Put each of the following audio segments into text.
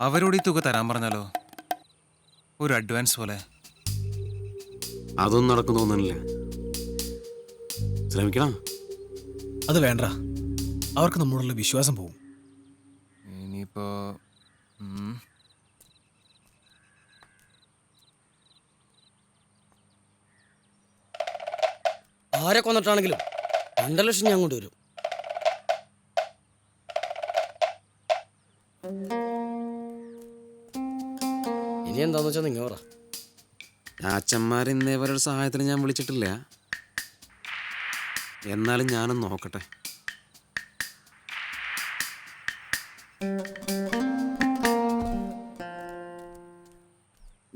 അവരോട് ഈ തുക തരാൻ പറഞ്ഞാലോ? ഒരു അഡ്വാൻസ് പോലെ. അതൊന്നും നടക്കും തോന്നുന്നില്ല. ശ്രമിക്കണം. അത് വേണ്ട. അവർക്ക് നമ്മളുള്ള വിശ്വാസം പോകും ഇനിയിപ്പോ ഉം, ആരെ കൊന്നിട്ടാണെങ്കിലും രണ്ടര ലക്ഷം ഞാൻ കൊണ്ടുവരും. ഇനി എന്താന്ന് വെച്ചാൽ നിങ്ങൾ പറ. അച്ഛന്മാർ ഇന്നേ വരെ ഒരു സഹായത്തിന് ഞാൻ വിളിച്ചിട്ടില്ല. എന്നാലും ഞാനും നോക്കട്ടെ.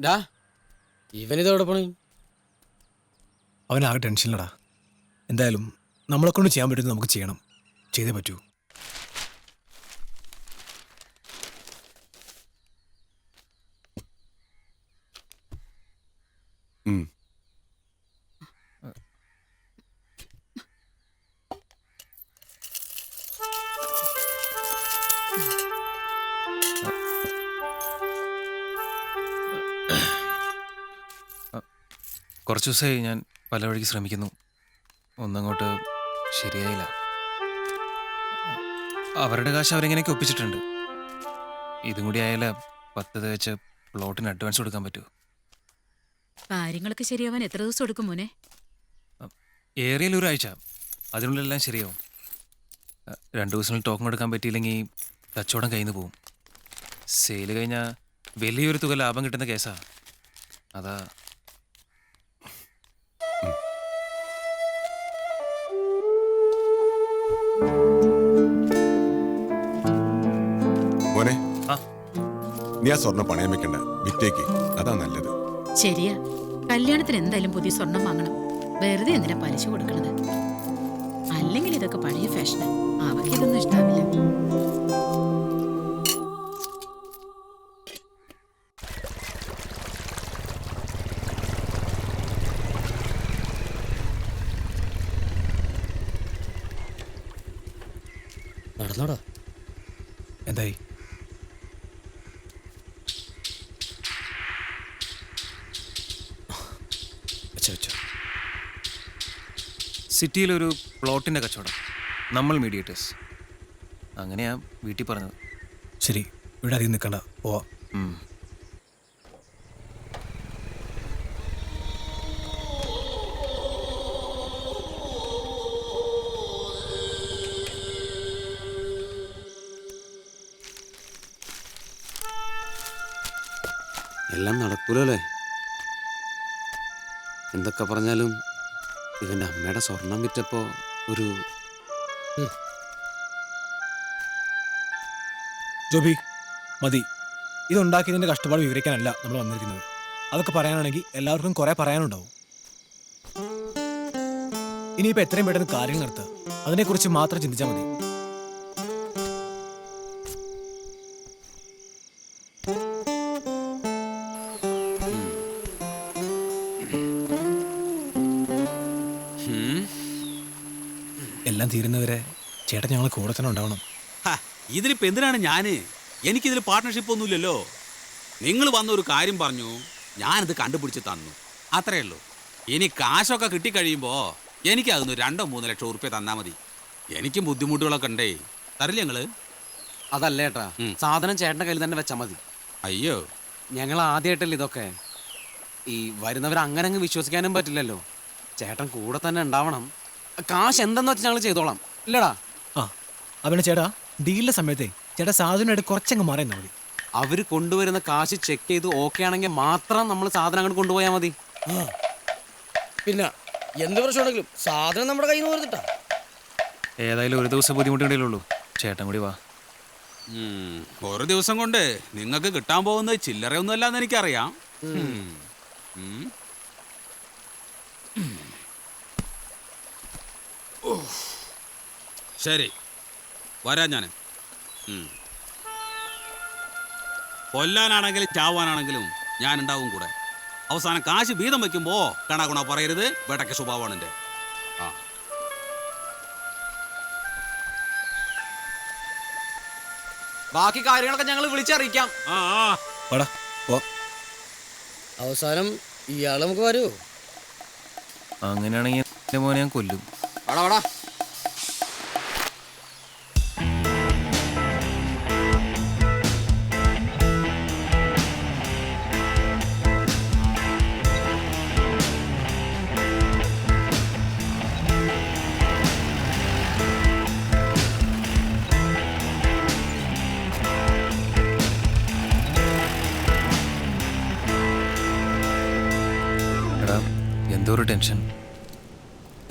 ഡാ ഇവനിതോടെ പണി? അവനാകെ ടെൻഷനിലടാ. എന്തായാലും നമ്മളെ കൊണ്ട് ചെയ്യാൻ പറ്റുന്നത് നമുക്ക് ചെയ്യണം. ചെയ്തേ പറ്റൂ. കുറച്ച് ദിവസമായി ഞാൻ പല വഴിക്ക് ശ്രമിക്കുന്നു. ഒന്നങ്ങോട്ട് ശരിയായില്ല. അവരുടെ കാശ് അവരെങ്ങനെയൊക്കെ ഒപ്പിച്ചിട്ടുണ്ട്? ഇതും കൂടി ആയാലേ പത്ത് തേച്ച് പ്ലോട്ടിന് അഡ്വാൻസ് കൊടുക്കാൻ പറ്റൂ കാര്യങ്ങളൊക്കെ ശരിയാവാൻ എത്ര ദിവസം എടുക്കും മോനെ? ഏറിയ ഒരാഴ്ച അതിനുള്ളിലെല്ലാം ശരിയാവും. രണ്ടു രണ്ട് ദിവസങ്ങളിൽ ടോക്കൺ എടുക്കാൻ പറ്റിയില്ലെങ്കിൽ കച്ചവടം കയ്യിൽ നിന്ന് പോവും. സെയിൽ കഴിഞ്ഞാൽ വലിയൊരു തുക ലാഭം കിട്ടുന്ന കേസാ. അതാ. മോനെ. നീ ആ സ്വർണം പണയം വെക്കണ്ട. വിറ്റേക്ക്. അതാ നല്ലത്. ശരിയാ. കല്യാണത്തിന് എന്തായാലും പുതിയ സ്വർണം വാങ്ങണം. വെറുതെ എന്തിനാ പലിശ കൊടുക്കണത്? അല്ലെങ്കിൽ ഇതൊക്കെ പഴയ ഫാഷന്. അവക്ക് ഇതൊന്നും ഇഷ്ടാവില്ല. സിറ്റിയിലൊരു പ്ലോട്ടിന്റെ കച്ചവടം. നമ്മൾ മീഡിയേറ്റേഴ്സ്. അങ്ങനെയാ വീട്ടിൽ പറഞ്ഞത്. ശരി ഇവിടെ അധികം നിൽക്കണ്ട. പോവാ. എല്ലാം നടക്കൂലല്ലേ? എന്തൊക്കെ പറഞ്ഞാലും ഇവന്റെ അമ്മയുടെ സ്വർണം വിറ്റപ്പോ ഒരു ജോബി മതി. ഇതുണ്ടാക്കിയതിന്റെ കഷ്ടപ്പാട് വിവരിക്കാനല്ല നമ്മൾ വന്നിരിക്കുന്നത്. അതൊക്കെ പറയാനാണെങ്കിൽ എല്ലാവർക്കും കുറേ പറയാനുണ്ടാവും. ഇനിയിപ്പോൾ എത്രയും പെട്ടെന്ന് കാര്യങ്ങൾ നടത്തുക. അതിനെക്കുറിച്ച് മാത്രം ചിന്തിച്ചാൽ മതി. ചേട്ടൻ ഞങ്ങളെ കൂടെ തന്നെ ഉണ്ടാവണം. ഇതിലിപ്പോ എന്തിനാണ് ഞാൻ? എനിക്കിതിൽ പാർട്ട്ണർഷിപ്പ് ഒന്നുമില്ലല്ലോ നിങ്ങൾ വന്ന ഒരു കാര്യം പറഞ്ഞു ഞാനിത് കണ്ടുപിടിച്ച് തന്നു. അത്രയേ ഉള്ളൂ. ഇനി കാശൊക്കെ കിട്ടിക്കഴിയുമ്പോ എനിക്ക് അതൊന്ന് രണ്ടോ മൂന്നോ ലക്ഷം ഉറുപ്പ്യ തന്നാൽ മതി. എനിക്കും ബുദ്ധിമുട്ടുകളൊക്കെ ഉണ്ടേ. തരില്ല ഞങ്ങൾ അതല്ല ഏട്ടാ സാധനം ചേട്ടന്റെ കയ്യിൽ തന്നെ വെച്ചാൽ മതി. അയ്യോ. ഞങ്ങൾ ആദ്യമായിട്ടല്ലേ ഇതൊക്കെ. ഈ വരുന്നവർ അങ്ങനെ അങ്ങ് വിശ്വസിക്കാനും പറ്റില്ലല്ലോ. ചേട്ടൻ കൂടെ തന്നെ ഉണ്ടാവണം. കാശ് എന്തെന്ന് വെച്ചാൽ ഞങ്ങൾ ചെയ്തോളാം. ഇല്ലടാ അവനെ ചേട്ടാ ഡീലിന്റെ സമയത്തെ ചേട്ടാ സാധനമായിട്ട് കുറച്ചങ്ങ് മാറിയാൽ മതി അവർ കൊണ്ടുവരുന്ന കാശ് ചെക്ക് ചെയ്ത് ഓക്കെ ആണെങ്കിൽ മാത്രം നമ്മൾ സാധനം അങ്ങോട്ട് കൊണ്ടുപോയാൽ മതി പിന്നെ എന്ത് പ്രശ്നമുണ്ടെങ്കിലും സാധനം നമ്മുടെ കയ്യിൽ നിന്ന് വരുത്തിട്ടാ ഏതായാലും ഒരു ദിവസം ബുദ്ധിമുട്ടുണ്ടെങ്കിലുള്ളൂ ചേട്ടൻ കൂടി വാ ഒരു ദിവസം കൊണ്ട് നിങ്ങൾക്ക് കിട്ടാൻ പോകുന്നത് ചില്ലറയൊന്നുമല്ല എന്ന് എനിക്കറിയാം. ശരി വരാം ഞാൻ കൊല്ലാനാണെങ്കിലും ചാവാനാണെങ്കിലും ഞാൻ ഉണ്ടാവും കൂടെ. അവസാനം കാശ് വീതം വെക്കുമ്പോ കണാകുണ പറയരുത്. വേട്ടയ്ക്ക് സ്വഭാവമാണ് എന്റെ ആ. ബാക്കി കാര്യങ്ങളൊക്കെ ഞങ്ങൾ വിളിച്ചറിയിക്കാം. അവസാനം ഇയാൾ നമുക്ക് വരൂ അങ്ങനെയാണെങ്കിൽ മോനെ ഞാൻ കൊല്ലും. വാടാ വാടാ. ഒരു ടെൻഷൻ?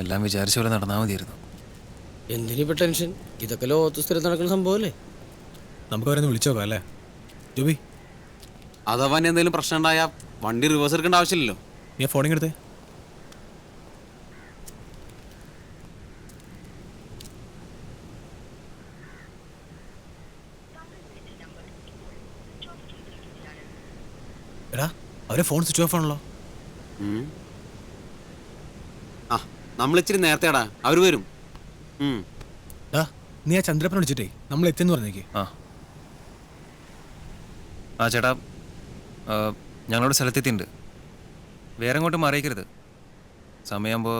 എല്ലാം വിചാരിച്ച പോലെ നടന്നാൽ മതിയായിരുന്നു. എന്തിനിപ്പോ ടെൻഷൻ? ഇതൊക്കെ ലോകത്ത് സ്ഥിരം നടക്കുന്ന സംഭവമല്ലേ നമുക്ക് അവരെ വിളിച്ചു നോക്കാം അല്ലേ? ജോബി? അഥവാ എന്തെങ്കിലും പ്രശ്നം ഉണ്ടായാൽ വണ്ടി റിവേഴ്സ് എടുക്കേണ്ട ആവശ്യമില്ലല്ലോ. നീ ഫോണിങ് എടുത്തേ. എടാ അവരെ ഫോൺ സ്വിച്ച് ഓഫ് ആണല്ലോ. നമ്മൾ ഇച്ചിരി നേരത്തെടാ അവർ വരും നീ ആ ചന്ദ്രപ്പൻ വിളിച്ചിട്ടേ. നമ്മൾ എത്തിയെന്ന് പറഞ്ഞേക്ക്. ആ. ആ ചേട്ടാ ഞങ്ങളുടെ സ്ഥലത്തെത്തിയിട്ടുണ്ട്. വേറെ അങ്ങോട്ട് മാറിയേക്കരുത് സമയമാകുമ്പോൾ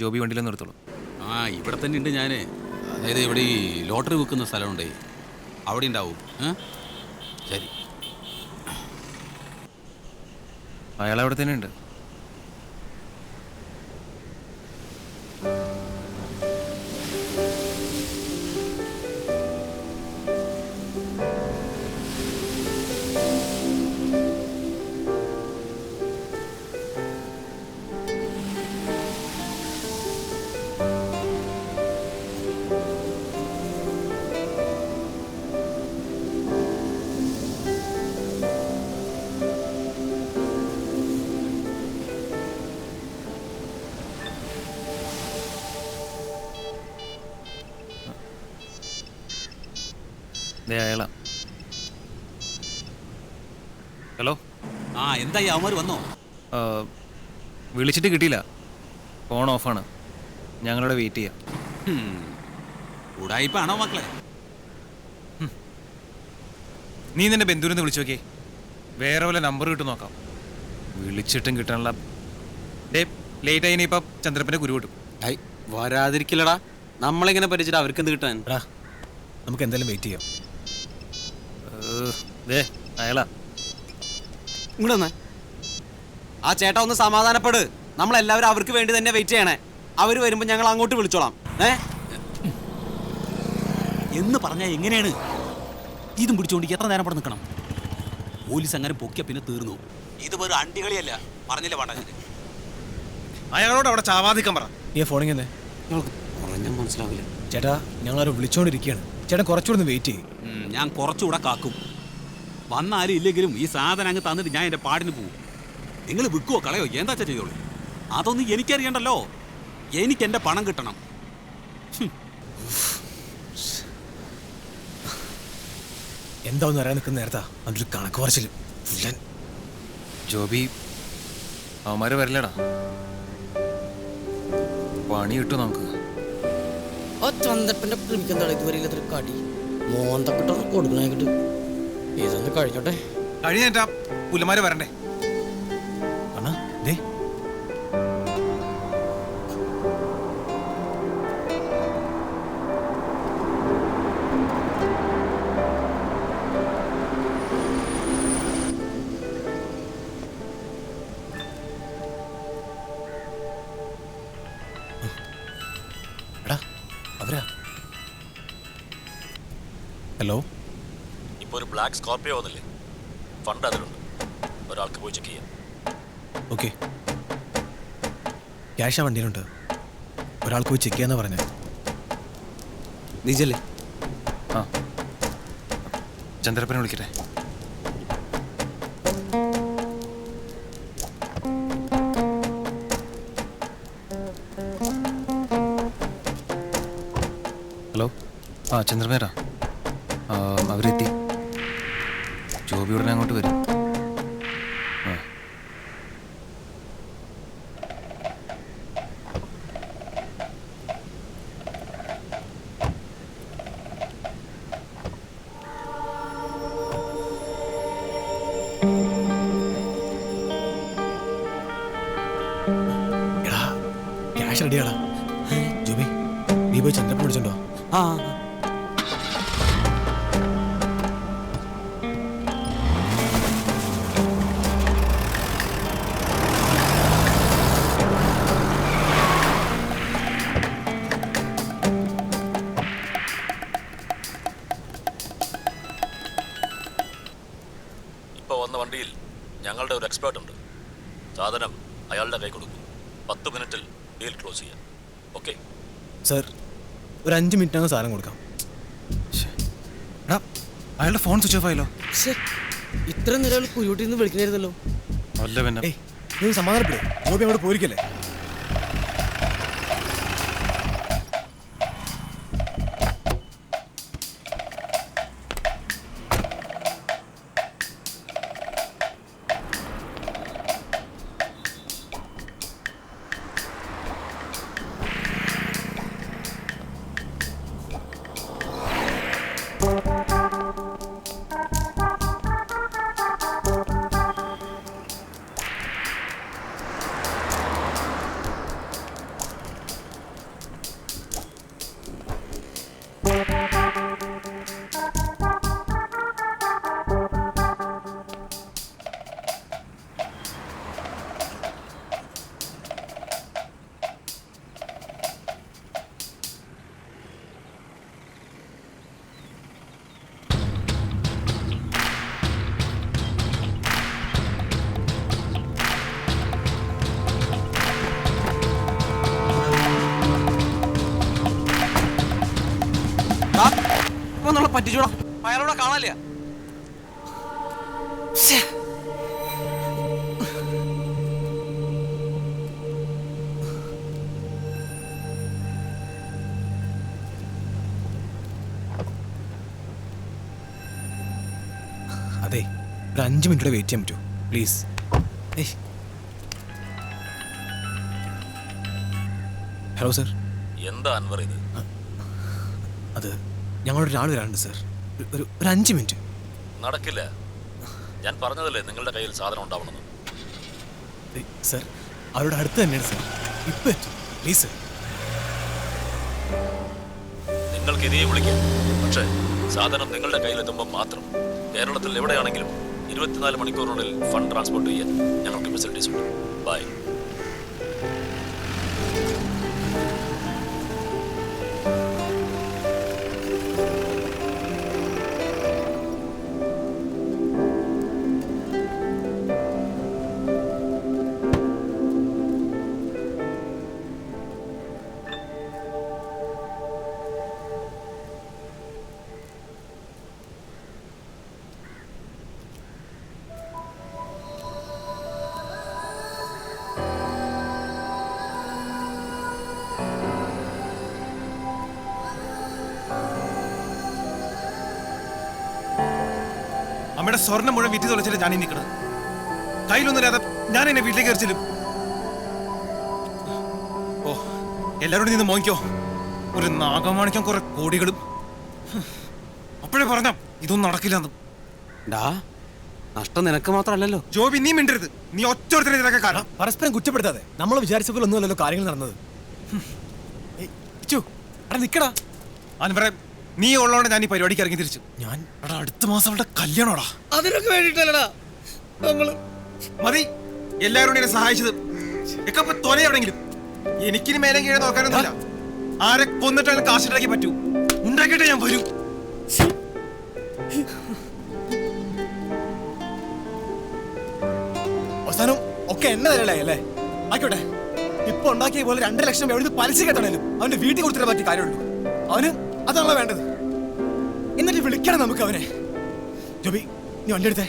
ജോബി വണ്ടിയിൽ നിർത്തുള്ളൂ ആ ഇവിടെ തന്നെ ഉണ്ട് ഞാൻ അതായത് ഇവിടെ ഈ ലോട്ടറി വെക്കുന്ന സ്ഥലമുണ്ടേ. അവിടെ ഉണ്ടാവും? ശരി. അയാൾ അവിടെ തന്നെ ഉണ്ട്. എന്തായി അവന്മാർ വന്നോ? വിളിച്ചിട്ട് കിട്ടിയില്ല. ഫോൺ ഓഫാണ്. ഞങ്ങളിവിടെ വെയിറ്റ് ചെയ്യാം. ഉടായിപ്പാണോ മക്കളെ? നീ നിന്റെ ബന്ധുവിനെ വിളിച്ചു നോക്കിയേ. വേറെ വല്ല നമ്പർ കിട്ടും നോക്കാം. വിളിച്ചിട്ടും കിട്ടാനുള്ള ഡേ ലേറ്റ് ആയി ഇനിയിപ്പം ചന്ദ്രപ്പന്റെ കുരു കിട്ടും. ഐ വരാതിരിക്കില്ലടാ. നമ്മളിങ്ങനെ പരിചയം അവർക്ക് എന്ത് കിട്ടാൻ നമുക്ക് എന്തായാലും വെയിറ്റ് ചെയ്യാം. ദേ അയാളാ. ഇങ്ങോട്ട് വന്നേ ആ ചേട്ടാ ഒന്ന് സമാധാനപ്പെട്. നമ്മളെല്ലാവരും അവർക്ക് വേണ്ടി തന്നെ വെയിറ്റ് ചെയ്യണേ. അവർ വരുമ്പോൾ ഞങ്ങൾ അങ്ങോട്ട് വിളിച്ചോളാം. ഏ? എന്ന് പറഞ്ഞാൽ എങ്ങനെയാണ്? ഇതും പിടിച്ചുകൊണ്ട് എത്ര നേരം അവിടെ നിൽക്കണം? പോലീസ് അങ്ങനെ പൊക്കിയ പിന്നെ തീർന്നു. ഇത് വെറും അണ്ടികളിയല്ല. പറഞ്ഞില്ല പാട്ടാ അയാളോട് അവിടെ ചാവാതിക്കാൻ പറ. നീ ഫോണിങ് തന്നെ പറഞ്ഞാൽ മനസ്സിലാവില്ല. ചേട്ടാ ഞങ്ങൾ അവരെ വിളിച്ചോണ്ടിരിക്കുകയാണ് ചേട്ടൻ കുറച്ചുകൂടെ വെയിറ്റ് ചെയ്യും. ഞാൻ കുറച്ചുകൂടെ കാക്കും. വന്നാലും ഇല്ലെങ്കിലും ഈ സാധനം അങ്ങ് തന്നിട്ട് ഞാൻ എന്റെ പാടിന് പോകും നിങ്ങൾ വിൽക്കുവോ കളയോ? എന്താ ചെയ്തോളൂ? അതൊന്നും എനിക്കറിയണ്ടല്ലോ. എനിക്ക് എന്റെ പണം കിട്ടണം. എന്താ ഒന്ന് അറിയാൻ നിൽക്കുന്ന നേരത്താ? അതിൽ കണക്ക് പറച്ചില്ല ഫുള്ളൻ ജോബി അവന്മാര് വരില്ലടാ. പണി കിട്ടും നമുക്ക്. ആ ചന്തപ്പന്റെ പ്രിമിക്കെന്താണ് ഇതുവരെ ഇല്ലാത്തൊരു കടി? കൊടുക്കണേ കൊടുക്കണായിട്ട് ഇതൊന്ന് കഴിഞ്ഞോട്ടെ? കഴിഞ്ഞേറ്റാ പുല്ലമാര് വരണ്ടേ? ബ്ലാക്ക് സ്കോർപ്പിയോ വന്നില്ലേ? ഫണ്ട് അതിലുണ്ട്. ഒരാൾക്ക് പോയി ചെക്ക് ചെയ്യാം. ഓക്കെ ക്യാഷ് ആ വണ്ടിയിലുണ്ട്. ഒരാൾക്ക് പോയി ചെക്ക് ചെയ്യാന്ന് പറഞ്ഞത് നിജല്ലേ? ആ. ചന്ദ്രപ്പനെ വിളിക്കട്ടെ. ഹലോ? ആ ചന്ദ്രമേരാ ആ, അവരെത്തി. ഗോപി ഉടനെ അങ്ങോട്ട് വരും. ആ. എടാ ക്യാഷ് റെഡിയാടാ ജുബി നീ പോയി ചന്ദ്രപ്പൻ വിളിച്ചിട്ടുണ്ടോ ആ. സർ ഒരു അഞ്ച് മിനിറ്റിനകം സാധനം കൊടുക്കാം. എടാ അയാളുടെ ഫോൺ സ്വിച്ച് ഓഫ് ആയല്ലോ. ശ്ശേ, ഇത്ര നേരം കുരുട്ടിൽ നിന്ന് വിളിക്കണായിരുന്നല്ലോ. അല്ല പിന്നെ. ഏയ് നീ സമാധാനപ്പെടും. ഗോപി അങ്ങോട്ട് പോയിരിക്കല്ലേ? അതെ ഒരു അഞ്ച് മിനിറ്റ് വെയിറ്റ് ചെയ്യാൻ പറ്റുമോ പ്ലീസ് ഏയ്. ഹലോ സർ എന്താ അൻവർ ഇത്? അത് ഞങ്ങളുടെ ഒരാൾ വരാനുണ്ട് സർ ഒരു ഒരു അഞ്ച് മിനിറ്റ്. നടക്കില്ല. ഞാൻ പറഞ്ഞതല്ലേ നിങ്ങളുടെ കയ്യിൽ സാധനം ഉണ്ടാവണമെന്ന്. ഏയ്, സർ അവരുടെ അടുത്ത് തന്നെയാണ് സർ ഇപ്പൊ എത്തും. പ്ലീസ് സർ നിങ്ങൾക്ക് ഇതേ വിളിക്കാം. പക്ഷേ സാധനം നിങ്ങളുടെ കയ്യിലെത്തുമ്പോൾ മാത്രം. കേരളത്തിൽ എവിടെയാണെങ്കിലും ഇരുപത്തിനാല് മണിക്കൂറിനുള്ളിൽ ഫണ്ട് ട്രാൻസ്പോർട്ട് ചെയ്യാൻ ഞങ്ങൾക്ക് ഫെസിലിറ്റീസ് ഉണ്ട്. ബൈ. അമ്മയുടെ സ്വർണം മുഴുവൻ വിറ്റി തുളച്ചിട്ട് ഞാൻ ഈ നിൽക്കണത് കയ്യിലൊന്നുമില്ലാതെ ഞാൻ എന്നെ വീട്ടിലേക്ക് എറിച്ചിലും ഓ എല്ലാവരോടും നിന്ന് മോങ്ങിക്കോ ഒരു നാഗമാണിക്കം കുറെ കോടികളും. അപ്പോഴേ പറഞ്ഞ ഇതൊന്നും നടക്കില്ലെന്ന്. ഡാ നഷ്ടം നിനക്ക് മാത്രമല്ലല്ലോ. ജോബി നീ മിണ്ടരുത്. നീ ഒറ്റ കാരണം പരസ്പരം കുറ്റപ്പെടുത്താതെ. നമ്മൾ വിചാരിച്ച പോലെ ഒന്നുമല്ലല്ലോ കാര്യങ്ങൾ നടന്നത്. നിക്കടാ. അൻവറെ നീ ഉള്ളോണ്ട് ഞാൻ ഈ പരിപാടിക്ക് ഇറങ്ങി തിരിച്ചു. ഞാൻ എടാ അടുത്ത മാസം അവളുടെ കല്യാണോടാ. അതിനൊക്കെ വേണ്ടിട്ടല്ലടാ നമ്മൾ മതി. എല്ലാരും എന്നെ സഹായിച്ചത്. ഒക്കെ ഇപ്പൊ തൊല എവിടെങ്കിലും എനിക്കിനി മേലെ കീഴെ നോക്കാനൊന്നുമില്ല. ആരെ കൊന്നിട്ടാലും കാശുണ്ടാക്കി പറ്റൂ. ഉണ്ടാക്കിട്ടെ ഞാൻ വരൂ. അവസാനം ഒക്കെ എണ്ണ തരലായി അല്ലേ? ആയിക്കോട്ടെ. ഇപ്പൊ ഉണ്ടാക്കിയ പോലെ രണ്ടര ലക്ഷം എവിടെ പലിശ കെട്ടണേലും അവന്റെ വീട്ടിൽ കൊടുത്തിട്ട് പറ്റിയ കാര്യമുള്ളൂ അവന് അതാണല്ലോ വേണ്ടത്. എന്നിട്ട് വിളിക്കണം നമുക്ക് അവനെ. ജോബി നീ വണ്ടി എടുത്തേ.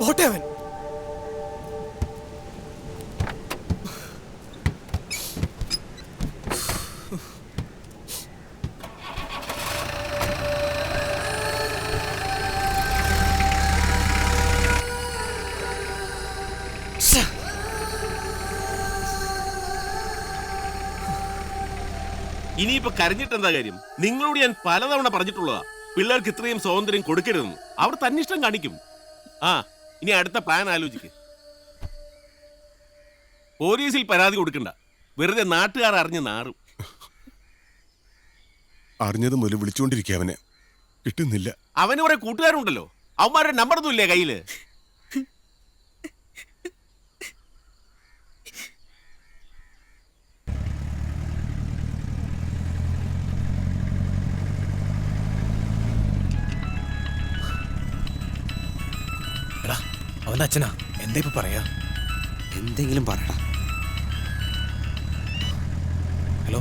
പോട്ടെ അവൻ. ഇനിയിപ്പോ കരഞ്ഞിട്ട് എന്താ കാര്യം? നിങ്ങളോട് ഞാൻ പലതവണ പറഞ്ഞിട്ടുള്ളതാ. പിള്ളേർക്ക് ഇത്രയും സ്വാതന്ത്ര്യം കൊടുക്കരുതെന്ന്. അവർ തന്നിഷ്ടം കാണിക്കും. ആ ഇനി അടുത്ത പ്ലാൻ ആലോചിക്ക്. പോലീസിൽ പരാതി കൊടുക്കണ്ട. വെറുതെ നാട്ടുകാർ അറിഞ്ഞ് നാറും. അറിഞ്ഞത് മുതൽ വിളിച്ചുകൊണ്ടിരിക്കുക അവനെ. കിട്ടുന്നില്ല. അവന് കുറെ കൂട്ടുകാരുണ്ടല്ലോ. അവന്മാരുടെ നമ്പർ ഒന്നും ഇല്ലേ കയ്യിൽ? അവന്റെ അച്ഛനാ. എന്താ ഇപ്പൊ പറയാ? എന്തെങ്കിലും പറയടാ. ഹലോ?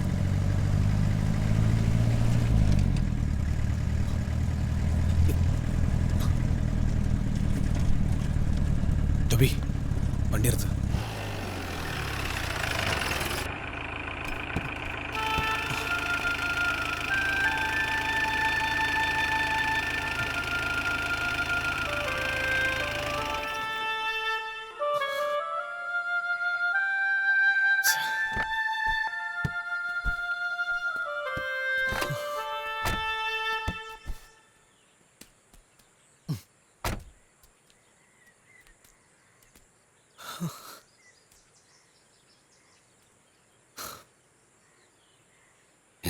ടോബി വണ്ടി എടുത്ത്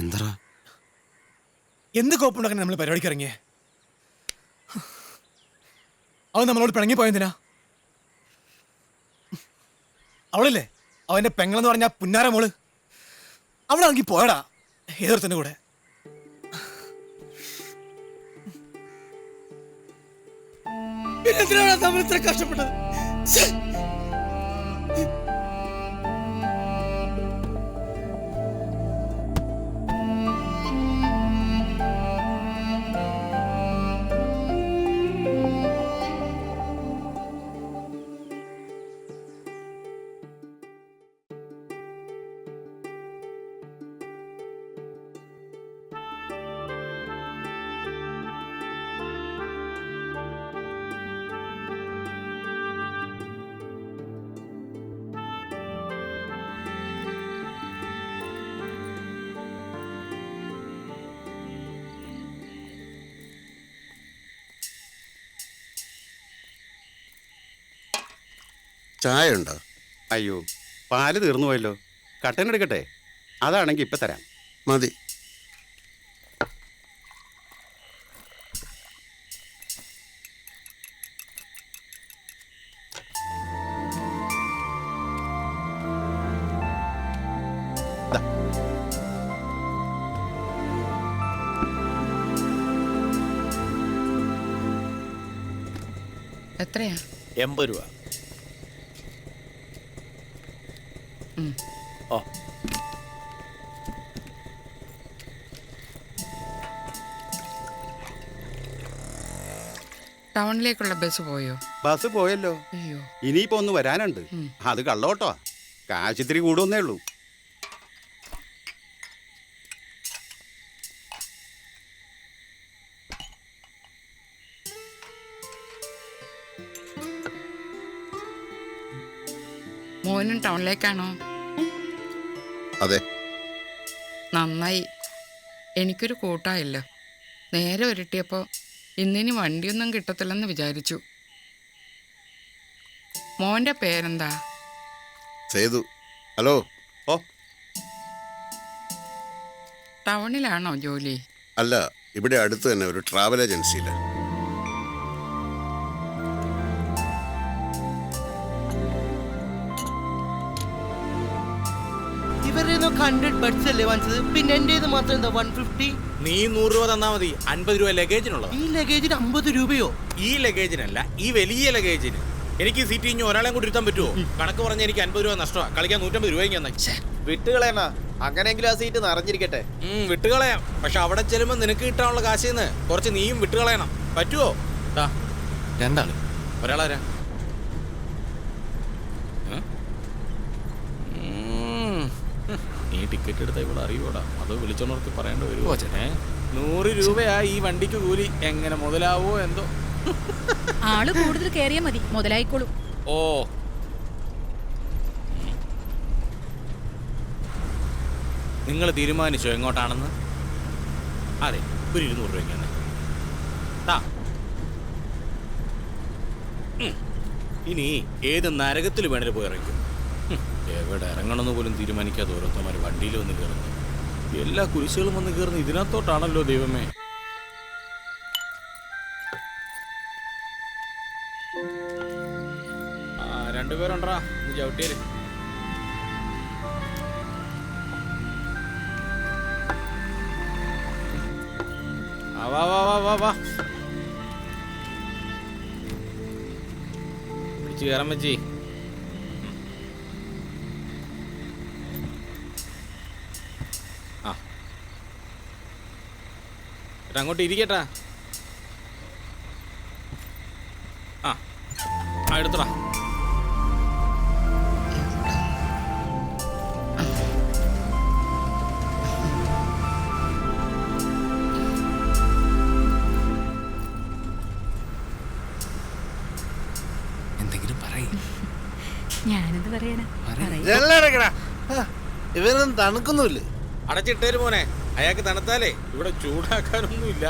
എന്തടാ? എന്ത് കോപ്പുണ്ടാക്കാൻ നമ്മൾ പരിപാടിക്ക് ഇറങ്ങിയേ? അവൻ നമ്മളോട് പിണങ്ങി പോയെന്തിനാ? അവളില്ലേ? അവന്റെ പെങ്ങളെന്ന് പറഞ്ഞ പുന്നാര മോൾ. അവളാണെങ്കിൽ പോയടാ ഏതൊരുത്തന്റെ കൂടെ? എന്തിനാണ് കഷ്ടപ്പെട്ടത്? ചായ ഉണ്ടോ അയ്യോ പാൽ തീർന്നു പോയല്ലോ. കട്ടൻ എടുക്കട്ടെ? അതാണെങ്കിൽ ഇപ്പം തരാം. മതി. എത്രയാ? എൺപത് രൂപ. ടൗണിലേക്കുള്ള ബസ് പോയോ? ബസ് പോയല്ലോ. അയ്യോ. ഇനിയിപ്പോ ഒന്ന് വരാനുണ്ട്. അത് കള്ളോട്ടോ. കാശിത്തിരി കൂടുന്നേ ഉള്ളൂ. മോനും ടൗണിലേക്കാണോ? അതെ. നന്നായി. എനിക്കൊരു കൂട്ടായില്ല. നേരെ ഉരുട്ടിയപ്പോൾ ഇന്നിനി വണ്ടിയൊന്നും കിട്ടത്തില്ലെന്ന് വിചാരിച്ചു. മോന്റെ പേരെന്താ? സേതു. ഹലോ. ഓ. ടൗണിലാണോ ജോലി? അല്ല ഇവിടെ അടുത്ത് തന്നെ ഒരു ട്രാവൽ ഏജൻസിയില്ല ഹൺഡ്രഡ് ബഡ്സ് അല്ലേ വാങ്ങിച്ചത്? പിന്നെ എന്റേത് മാത്രം എന്താ വൺ ഫിഫ്റ്റി നീ നൂറ് രൂപ തന്നാ മതി. അൻപത് രൂപ ലഗേജിനുള്ളത് ഈ ലഗേജിന് അമ്പത് രൂപയോ? ഈ ലഗേജിനല്ല ഈ വലിയ ലഗേജിന് എനിക്ക് സീറ്റ് ഇനി ഒരാളെ കൂടി ഇരുത്താൻ പറ്റുമോ കണക്ക് പറഞ്ഞ എനിക്ക് അൻപത് രൂപ നഷ്ടമാ. കളിക്കാൻ നൂറ്റമ്പത് രൂപയ്ക്ക് തന്നെ വിട്ടുകളയണ അങ്ങനെയെങ്കിലും ആ സീറ്റ് നിറഞ്ഞിരിക്കട്ടെ. വിട്ടുകളയാം. പക്ഷെ അവിടെ ചെല്ലുമ്പോൾ നിനക്ക് കിട്ടാനുള്ള കാശിന്ന്. കുറച്ച് നീയും വിട്ടുകളയണം. പറ്റുമോ രണ്ടാൾ. ഒരാളാരാ ഏ? ഉം. നീ ടിക്കറ്റ് എടുത്ത ഇവിടെ അറിയൂടാ. അത് വിളിച്ചോണർക്ക് പറയേണ്ട വരുമോ ഏ? നൂറ് രൂപയാ ഈ വണ്ടിക്ക് കൂലി. എങ്ങനെ മുതലാവോ എന്തോ? ആൾ കൂടുതൽ കേറിയാ മതി. മുതലായിക്കോളും. ഓ. നിങ്ങൾ തീരുമാനിച്ചോ എങ്ങോട്ടാണെന്ന്? അതെ ഒരു ഇരുന്നൂറ് രൂപയ്ക്കാണ്. താ ഇനി ഏത് നരകത്തിൽ വേണേലും പോയി ഇറങ്ങിക്കും. എവിടെ ഇറങ്ങണമെന്ന് പോലും തീരുമാനിക്കാതെ ഓരോരുത്തന്മാർ വണ്ടിയിൽ വന്ന് കയറുന്നു. എല്ലാ കുരിശുകളും വന്ന് കയറുന്ന. ഇതിനകത്തോട്ടാണല്ലോ ദൈവമേ. ആ രണ്ടുപേരുണ്ടാ ആ, വാ വാ വാ വാ വാ. കയറാൻ വെച്ചി അങ്ങോട്ട് ഇരിക്കട്ടാ. ആ ആ എടുത്തോടാ. എന്തെങ്കിലും പറയും. പറയാനാ? ഇവരൊന്നും തണുക്കുന്നുമില്ലേ? അടച്ചിട്ടേര് മോനെ. അയാൾക്ക് തണുത്താലേ. ഇവിടെ ചൂടാക്കാനൊന്നുമില്ല.